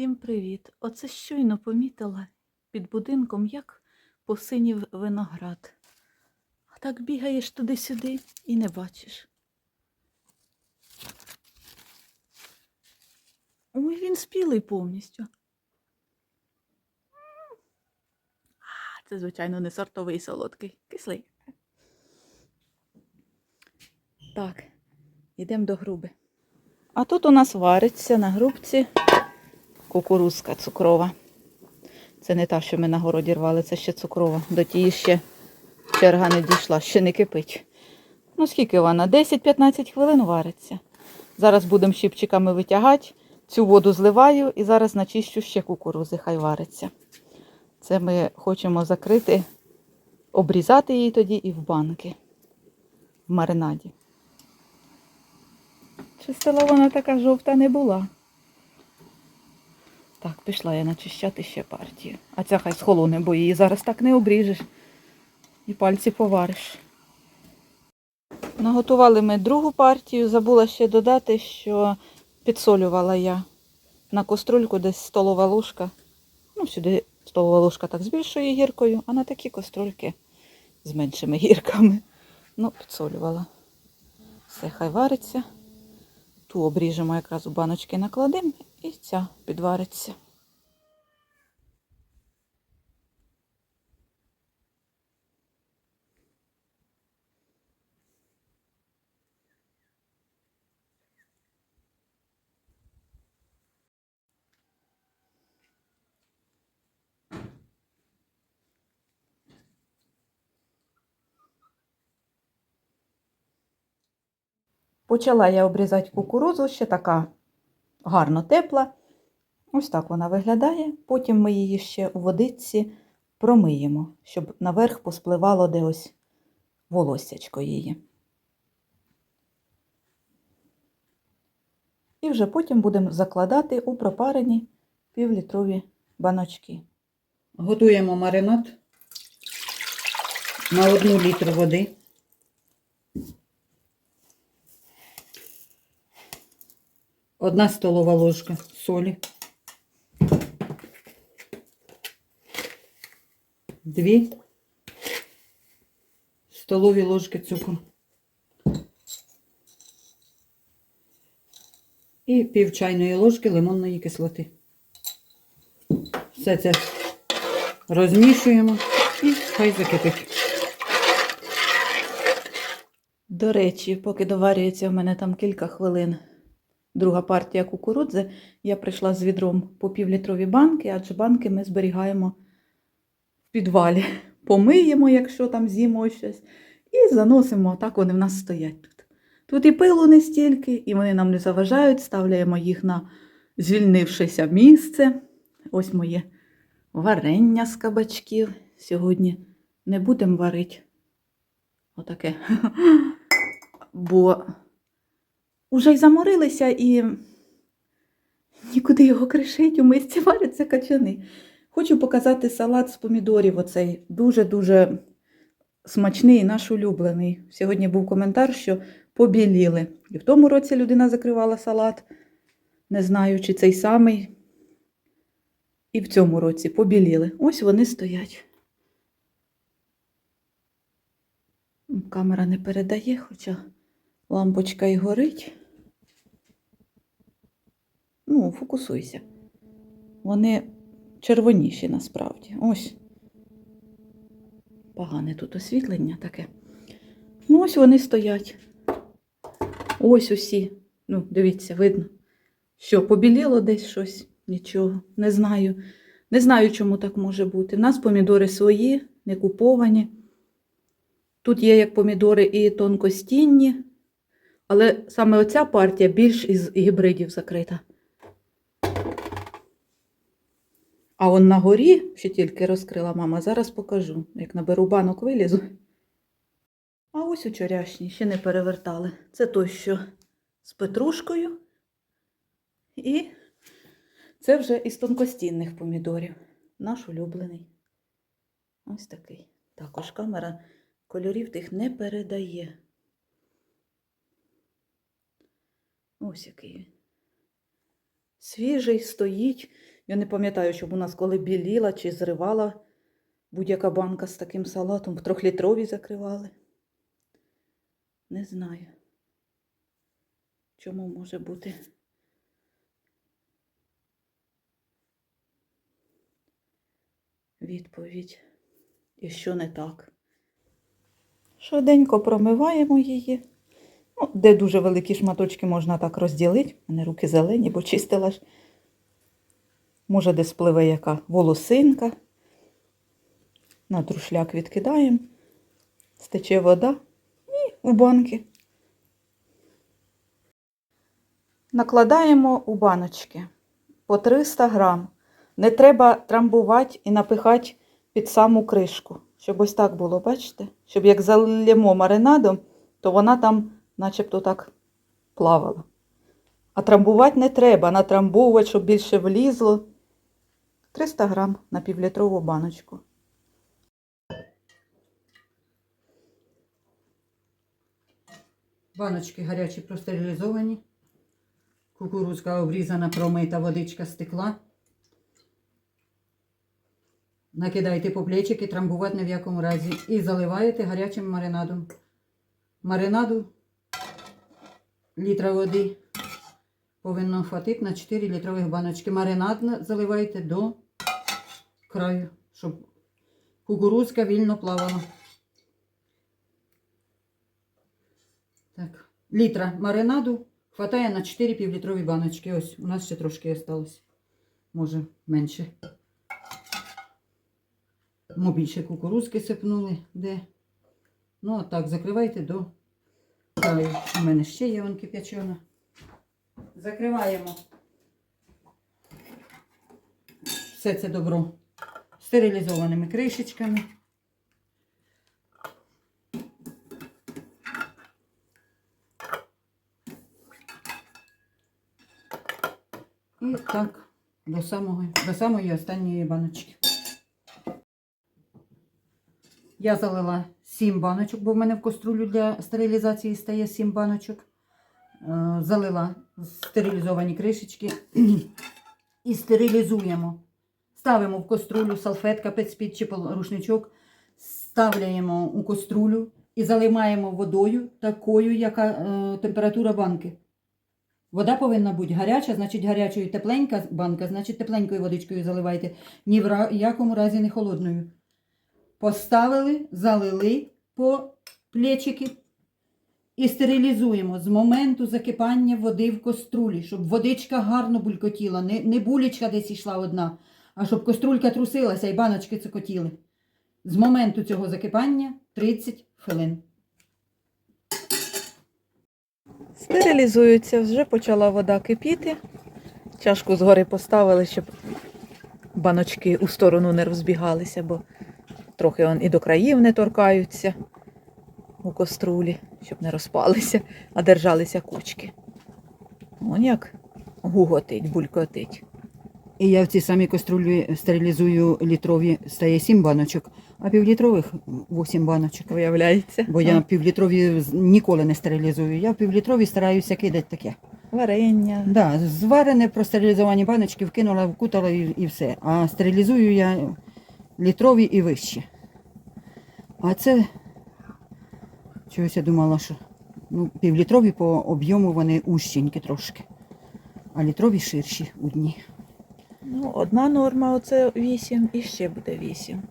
Всім привіт! Оце щойно помітила під будинком, як посинів виноград. А так бігаєш туди-сюди і не бачиш. Ой, він спілий повністю. Це, звичайно, не сортовий солодкий, кислий. Так, йдемо до груби. А тут у нас вариться на грубці кукурузка цукрова. Це не та, що ми на городі рвали, це ще цукрова. До тієї ще черга не дійшла, ще не кипить. Ну, скільки вона? 10-15 хвилин вариться. Зараз будемо щипчиками витягати, цю воду зливаю і зараз начищу ще кукурузи, хай вариться. Це ми хочемо закрити, обрізати її тоді і в банки в маринаді. Чистила вона така жовта не була. Так, пішла я начищати ще партію. А ця хай схолоне, бо її зараз так не обріжеш. І пальці повариш. Наготували ми другу партію. Забула ще додати, що підсолювала я на каструльку десь столова ложка. Ну, сюди столова ложка так з більшою гіркою, а на такі каструльки з меншими гірками. Ну, підсолювала. Все, хай вариться. Ту обріжемо якраз у баночки накладемо і ця підвариться. Почала я обрізати кукурудзу, ще така гарно тепла. Ось так вона виглядає. Потім ми її ще у водичці промиємо, щоб наверх поспливало де ось волоссячко її. І вже потім будемо закладати у пропарені півлітрові баночки. Готуємо маринад на одну літру води. Одна столова ложка солі. Дві столові ложки цукру. І пів чайної ложки лимонної кислоти. Все це розмішуємо і хай закипить. До речі, поки доварюється в мене там кілька хвилин друга партія кукурудзи, я прийшла з відром по півлітрові банки, адже банки ми зберігаємо в підвалі. Помиємо, якщо там з'їмо щось, і заносимо, так вони в нас стоять тут. Тут і пилу не стільки, і вони нам не заважають, ставляємо їх на звільнившеся місце. Ось моє варення з кабачків. Сьогодні не будемо варити. Отаке. Бо уже й заморилися і нікуди його кришить, у мисці варяться качани. Хочу показати салат з помідорів. Оцей дуже-дуже смачний, наш улюблений. Сьогодні був коментар, що побіліли. І в тому році людина закривала салат, не знаю, чи цей самий. І в цьому році побіліли. Ось вони стоять. Камера не передає, хоча лампочка і горить. Ну, фокусуйся. Вони червоніші насправді. Ось. Погане тут освітлення таке. Ну, ось вони стоять. Ось усі. Ну, дивіться, видно. Що, побіліло десь щось? Нічого. Не знаю. Не знаю, чому так може бути. В нас помідори свої, не куповані. Тут є як помідори і тонкостінні, але саме оця партія більш із гібридів закрита. А он на горі, що тільки розкрила мама, зараз покажу, як наберу банок вилізу. А ось учорашні ще не перевертали. Це той, що з петрушкою. І це вже із тонкостінних помідорів. Наш улюблений. Ось такий. Також камера кольорів тих не передає. Ось який він. Свіжий стоїть. Я не пам'ятаю, щоб у нас коли біліла чи зривала будь-яка банка з таким салатом, в трьохлітрові закривали. Не знаю. Чому може бути? Відповідь. І що не так? Швиденько промиваємо її. Ну, де дуже великі шматочки можна так розділити. У мене руки зелені, бо чистила ж. Може, десь пливе яка волосинка. На друшляк відкидаємо, стече вода і у банки. Накладаємо у баночки по 300 грам. Не треба трамбувати і напихати під саму кришку. Щоб ось так було, бачите? Щоб як залємо маринадом, то вона там начебто так плавала. А трамбувати не треба, натрамбовувати, щоб більше влізло. 300 грам на півлітрову баночку. Баночки гарячі простерилізовані. Кукурузка обрізана, промита, водичка стекла. Накидаєте по плечики, трамбувати ні в якому разі. І заливаєте гарячим маринадом. Маринаду літра води повинно хватити на 4 літрових баночки. Маринад на- заливаєте до краю, щоб кукурузка вільно плавала. Так, літра маринаду хватає на 4 півлітрові баночки. Ось, у нас ще трошки осталось. Може, менше. Ми більше кукурузки сипнули. Де? Ну, а так, закривайте до краю. У мене ще є вон кип'ячона. Закриваємо. Все це добро стерилізованими кришечками. І так, до, самого, до самої останньої баночки. Я залила 7 баночок, бо в мене в каструлю для стерилізації стає 7 баночок. Е, Залила стерилізовані кришечки і стерилізуємо. Ставимо в каструлю салфетка, пецпід чи рушничок, ставляємо у каструлю і заливаємо водою такою, яка е, температура банки. Вода повинна бути гаряча, значить гарячою тепленька банка, значить тепленькою водичкою заливайте. Ні в якому разі не холодною. Поставили, залили по плечики і стерилізуємо з моменту закипання води в каструлі, щоб водичка гарно булькотіла, не, не булечка десь йшла одна, а щоб каструлька трусилася і баночки цокотіли. З моменту цього закипання 30 хвилин. Стерилізуються, вже почала вода кипіти. Чашку згори поставили, щоб баночки у сторону не розбігалися, бо трохи і до країв не торкаються у каструлі, щоб не розпалися, а держалися кучки. Он як гуготить, булькотить. І я в цій самій каструлі стерилізую літрові, стає 7 баночок, а півлітрових 8 баночок. Виявляється. Бо я півлітрові ніколи не стерилізую. Я в півлітрові стараюся кидати таке. Варення. Да, зварене простерилізовані баночки вкинула, вкутала і, і все. А стерилізую я літрові і вищі. А це чогось я думала, що ну, півлітрові по об'єму вони ущенькі трошки, а літрові ширші у дні. Ну, одна норма оце 8 і ще буде 8.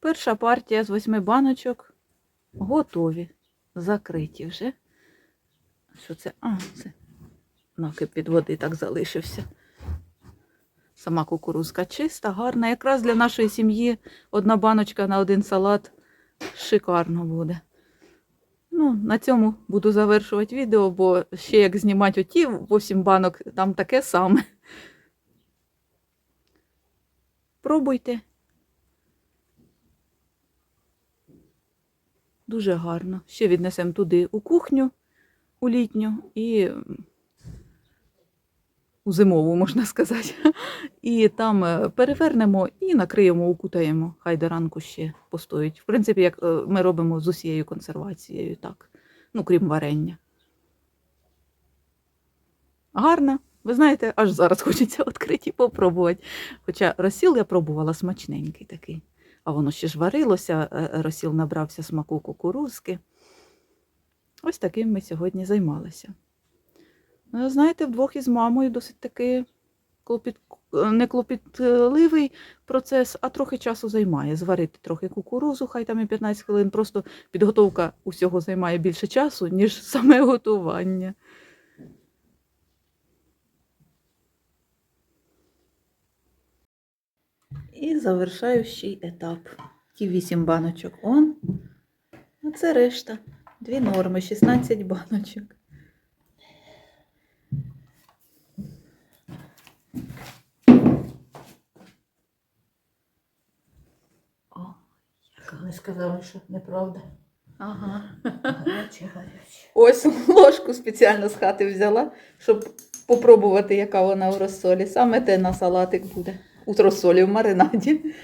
Перша партія з восьми баночок готові, закриті вже. Що це? А, це накип від води так залишився. Сама кукурузка чиста, гарна. Якраз для нашої сім'ї одна баночка на один салат шикарно буде. Ну, на цьому буду завершувати відео, бо ще як знімати оті 8 банок, там таке саме. Пробуйте. Дуже гарно. Ще віднесемо туди у кухню, у літню, і зимову, можна сказати. І там е, перевернемо і накриємо, укутаємо. Хай до ранку ще постоїть. В принципі, як е, ми робимо з усією консервацією, так. Ну, крім варення. Гарно. Ви знаєте, аж зараз хочеться відкрити і попробувати. Хоча розсіл я пробувала смачненький такий. А воно ще ж варилося, е, розсіл набрався смаку кукурузки. Ось таким ми сьогодні займалися. Ну, знаєте, вдвох із мамою досить таки клопіт... не клопітливий процес, а трохи часу займає. Зварити трохи кукурузу, хай там і 15 хвилин. Просто підготовка усього займає більше часу, ніж саме готування. І завершаючий етап. Ті 8 баночок он. А це решта. Дві норми, 16 баночок. Сказали, що неправда. ага. Гаряче, гаряче. Ось ложку спеціально з хати взяла, щоб попробувати, яка вона у розсолі. Саме те на салатик буде. У розсолі в маринаді.